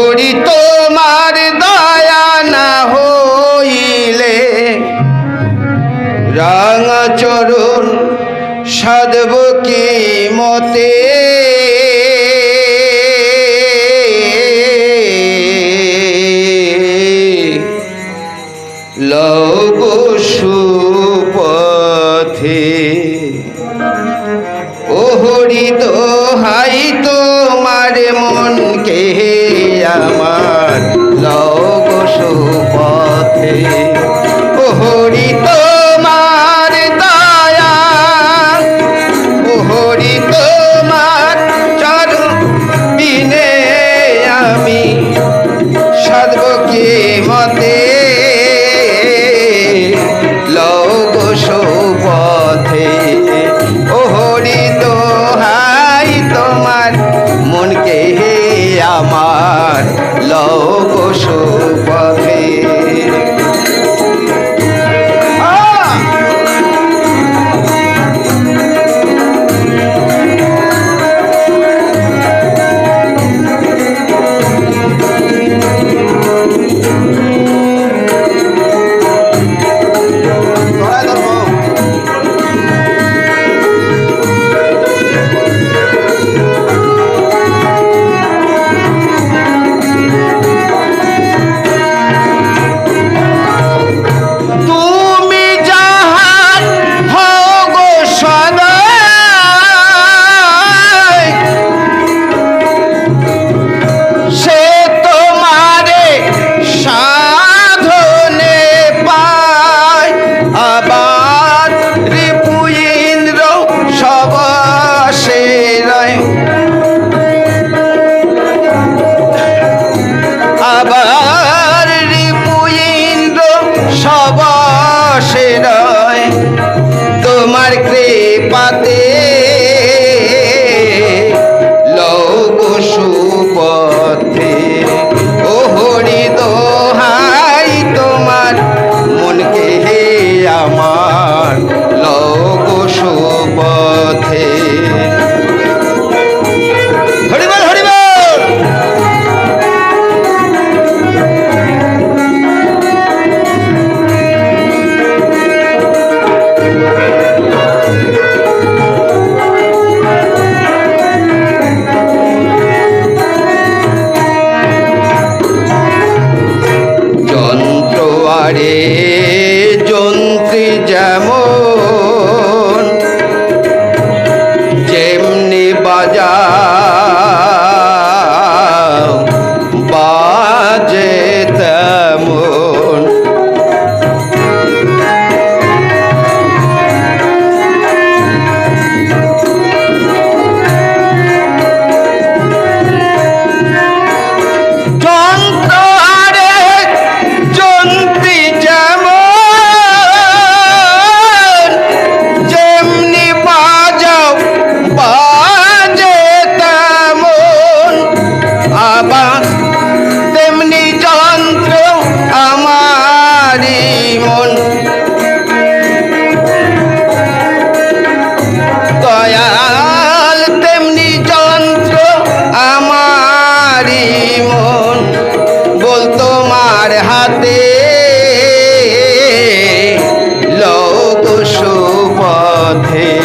হরি তোমার দয়া না হইলে। রাঙা চরণ সাধব কি মতে? ও হরি দোহাই তোমার মনকে। আমার। লব সুপথে রাজা পথে